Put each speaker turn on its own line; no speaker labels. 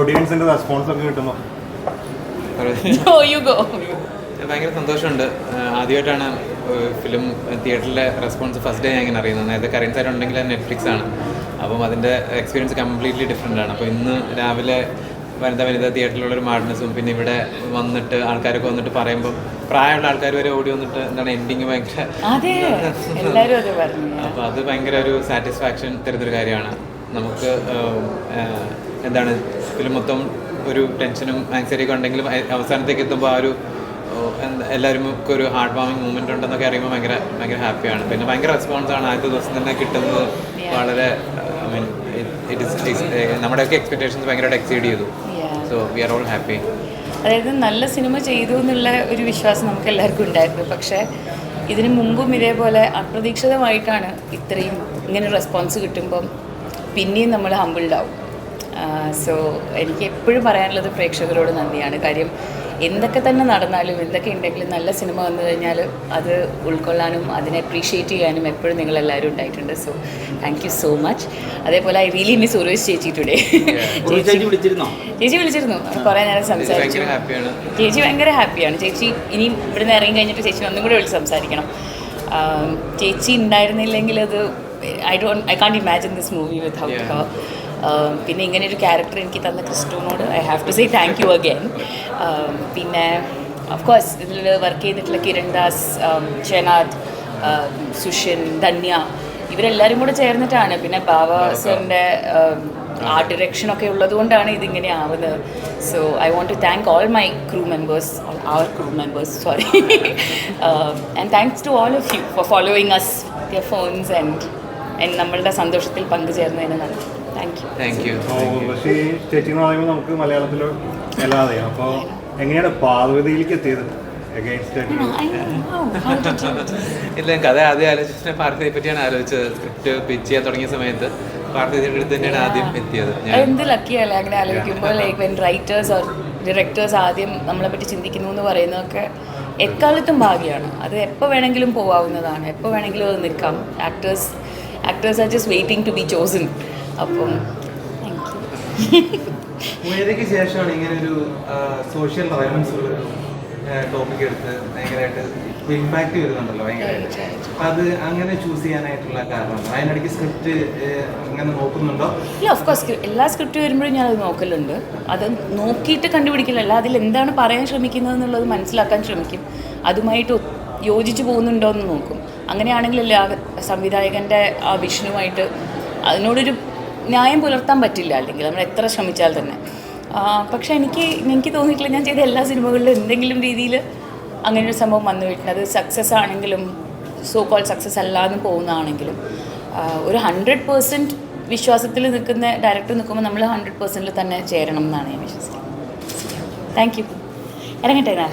ഓഡിയൻസിന്റെ response ഒക്കെ കിട്ടുമ്പോൾ
Oh.
ഭയങ്കര സന്തോഷമുണ്ട്. ആദ്യമായിട്ടാണ് ഫിലിം തിയേറ്ററിലെ റെസ്പോൺസ് ഫസ്റ്റ് ഡേ ഞാൻ ഇങ്ങനെ അറിയുന്നത്. നേരത്തെ കറൻസ് ആയിട്ട് ഉണ്ടെങ്കിൽ നെറ്റ്ഫ്ലിക്സ് ആണ്. അപ്പം അതിന്റെ എക്സ്പീരിയൻസ് കംപ്ലീറ്റ്ലി ഡിഫറെന്റ് ആണ്. അപ്പോൾ ഇന്ന് രാവിലെ വനിതാ വനിതാ തിയേറ്ററിലുള്ള ഒരു മാഡ്നസ്സും പിന്നെ ഇവിടെ വന്നിട്ട് ആൾക്കാരൊക്കെ വന്നിട്ട് പറയുമ്പോൾ പ്രായമുള്ള ആൾക്കാർ വരെ ഓടി വന്നിട്ട് എന്താണ് എൻഡിങ് ഭയങ്കര
അതെ. എല്ലാരും അത് പറഞ്ഞു
അപ്പോൾ അത് ഭയങ്കര ഒരു സാറ്റിസ്ഫാക്ഷൻ തരുന്നൊരു കാര്യമാണ്. നമുക്ക് എന്താണ് ഇതിൽ മൊത്തം ഒരു ടെൻഷനും ആങ്സൈറ്റി ഒക്കെ ഉണ്ടെങ്കിലും അവസാനത്തേക്ക് എത്തുമ്പോൾ ആ ഒരു എല്ലാവരും ഒക്കെ ഒരു ഹാർട്ട് വാമിങ് മൂവ്മെന്റ് ഉണ്ടെന്നൊക്കെ അറിയുമ്പോൾ ഭയങ്കര ഭയങ്കര ഹാപ്പിയാണ് പിന്നെ ഭയങ്കര റെസ്പോൺസ് ആണ് ആദ്യത്തെ ദിവസം തന്നെ കിട്ടുന്നത് വളരെ ഐ മീൻ ഇറ്റ് ഇസ് നമ്മുടെയൊക്കെ എക്സ്പെക്ടേഷൻസ് ഭയങ്കരമായിട്ട് എക്സീഡ് ചെയ്തു. So we are all happy
അതായത് നല്ല സിനിമ ചെയ്തു എന്നുള്ള ഒരു വിശ്വാസം നമുക്ക് എല്ലാവർക്കും ഉണ്ടായിരുന്നു. പക്ഷേ ഇതിനു മുമ്പും ഇതേപോലെ അപ്രതീക്ഷിതമായിട്ടാണ് ഇത്രയും ഇങ്ങനെ റെസ്പോൺസ് കിട്ടുമ്പം പിന്നെയും നമ്മൾ ഹമ്പിൾഡാവും സോ എനിക്ക് എപ്പോഴും പറയാനുള്ളത് പ്രേക്ഷകരോട് നന്ദിയാണ്. കാര്യം എന്തൊക്കെ തന്നെ നടന്നാലും എന്തൊക്കെ ഉണ്ടെങ്കിലും നല്ല സിനിമ വന്നു കഴിഞ്ഞാൽ അത് ഉൾക്കൊള്ളാനും അതിനെ അപ്രീഷിയേറ്റ് ചെയ്യാനും എപ്പോഴും നിങ്ങളെല്ലാവരും ഉണ്ടായിട്ടുണ്ട്. So thank you so much അതേപോലെ ഐ റിയലി മിസ് ഉറേഷ് ചേച്ചി ടുഡേ
ചേച്ചി വിളിച്ചിരുന്നോ?
ചേച്ചി വിളിച്ചിരുന്നു. കുറേ നേരം സംസാരിച്ചു. ചേച്ചി ഭയങ്കര ഹാപ്പിയാണ് ചേച്ചി ഇനി ഇവിടുന്ന് ഇറങ്ങി കഴിഞ്ഞിട്ട് ചേച്ചി ഒന്നും കൂടെ വിളിച്ച് സംസാരിക്കണം. ചേച്ചി ഉണ്ടായിരുന്നില്ലെങ്കിൽ അത് I don't I can't imagine this movie without her പിന്നെ ഇങ്ങനെ ഒരു ക്യാരക്ടർ എനിക്ക് തന്ന ക്രിസ്റ്റോനോട് I have to say thank you again പിന്നെ ഓഫ് കോഴ്സ് ഇതിൽ വർക്ക് ചെയ്തിട്ടുള്ള കിരൺ ദാസ് ഷെനാദ് സുഷിൻ ധന്യ ഇവരെല്ലാവരും കൂടെ ചേർന്നിട്ടാണ്. പിന്നെ ബാബ സാറിന്റെ ഡിറക്ഷൻ ഡിറക്ഷനൊക്കെ ഉള്ളത് കൊണ്ടാണ് ഇതിങ്ങനെ ആവുന്നത്. So I want to thank all my crew members our crew members sorry and thanks to all of you for following us your phones and നമ്മളുടെ സന്തോഷത്തിൽ പങ്കുചേർന്നതിന് നന്ദി. താങ്ക് യു
താങ്ക് യു
പക്ഷേ ഈ ചേച്ചി എന്ന് പറയുമ്പോൾ നമുക്ക് മലയാളത്തിൽ അറിയാം. അപ്പോൾ എങ്ങനെയാണ് പാർവതിയിലേക്ക് എത്തിയത്
ഇല്ല കഥ ആദ്യം ആലോചിച്ച പാർത്ഥിയെ പറ്റിയാണ് ആലോചിച്ചത്. സ്ക്രിപ്റ്റ് പിച്ച് ചെയ്യാൻ തുടങ്ങിയ സമയത്ത് പാർത്ഥിയുടെ അടുത്ത് തന്നെയാണ് ആദ്യം എത്തിയത്
എന്ത് ലക്കിയല്ലേ അങ്ങനെ ആലോചിക്കുമ്പോൾ like when writers or directors ആദ്യം നമ്മളെ പറ്റി ചിന്തിക്കുന്നു എന്ന് പറയുന്നതൊക്കെ എക്കാലത്തും ഭാഗ്യമാണ്. അത് എപ്പോൾ വേണമെങ്കിലും പോവാവുന്നതാണ്. എപ്പോൾ വേണമെങ്കിലും അത് നിൽക്കാം. Actors actors are just waiting to be chosen അപ്പം താങ്ക് യു
ഉയരയ്ക്ക് ശേഷമാണ് ഇങ്ങനെ ഒരു സോഷ്യൽ റെലവൻസ് ഉള്ള ഒരു ടോപ്പിക് എടുത്ത് ഭയങ്കരമായിട്ട് ഇമ്പാക്ട് വരുന്നുണ്ടല്ലോ ഭയങ്കരമായിട്ട് അപ്പൊ അത് അങ്ങനെ ചൂസ് ചെയ്യാനായിട്ടുള്ള കാരണം അതിനിടയ്ക്ക് സ്ക്രിപ്റ്റ് അങ്ങനെ നോക്കുന്നുണ്ടോ?
ഇല്ല ഓഫ് കോഴ്സ് എല്ലാ സ്ക്രിപ്റ്റ് വരുമ്പോഴും ഞാനത് നോക്കലുണ്ട്. അത് നോക്കിയിട്ട് കണ്ടുപിടിക്കലല്ല. അതിൽ എന്താണ് പറയാൻ ശ്രമിക്കുന്നത് എന്നുള്ളത് മനസ്സിലാക്കാൻ ശ്രമിക്കും. അതുമായിട്ട് യോജിച്ച് പോകുന്നുണ്ടോ എന്ന് നോക്കും. അങ്ങനെയാണെങ്കിലല്ലേ ആ സംവിധായകന്റെ ആ വിഷനുമായിട്ട് അതിനോടൊരു ന്യായം പുലർത്താൻ പറ്റില്ല അല്ലെങ്കിൽ നമ്മൾ എത്ര ശ്രമിച്ചാൽ തന്നെ. പക്ഷേ എനിക്ക് എനിക്ക് തോന്നിയിട്ടില്ല ഞാൻ ചെയ്ത എല്ലാ സിനിമകളിലും എന്തെങ്കിലും രീതിയിൽ അങ്ങനെ ഒരു സംഭവം വന്നു വീട്ടിന് അത് സക്സസ് ആണെങ്കിലും സോ കോൾ സക്സസ് അല്ലാതെ പോകുന്നതാണെങ്കിലും ഒരു ഹൺഡ്രഡ് പേഴ്സന്റ് വിശ്വാസത്തിൽ നിൽക്കുന്ന ഡയറക്ടർ നിൽക്കുമ്പോൾ നമ്മൾ ഹൺഡ്രഡ് പേഴ്സന്റിൽ തന്നെ ചേരണം എന്നാണ് ഞാൻ വിശ്വസിക്കുന്നത്. താങ്ക് യു ഇറങ്ങട്ടെ ഞാൻ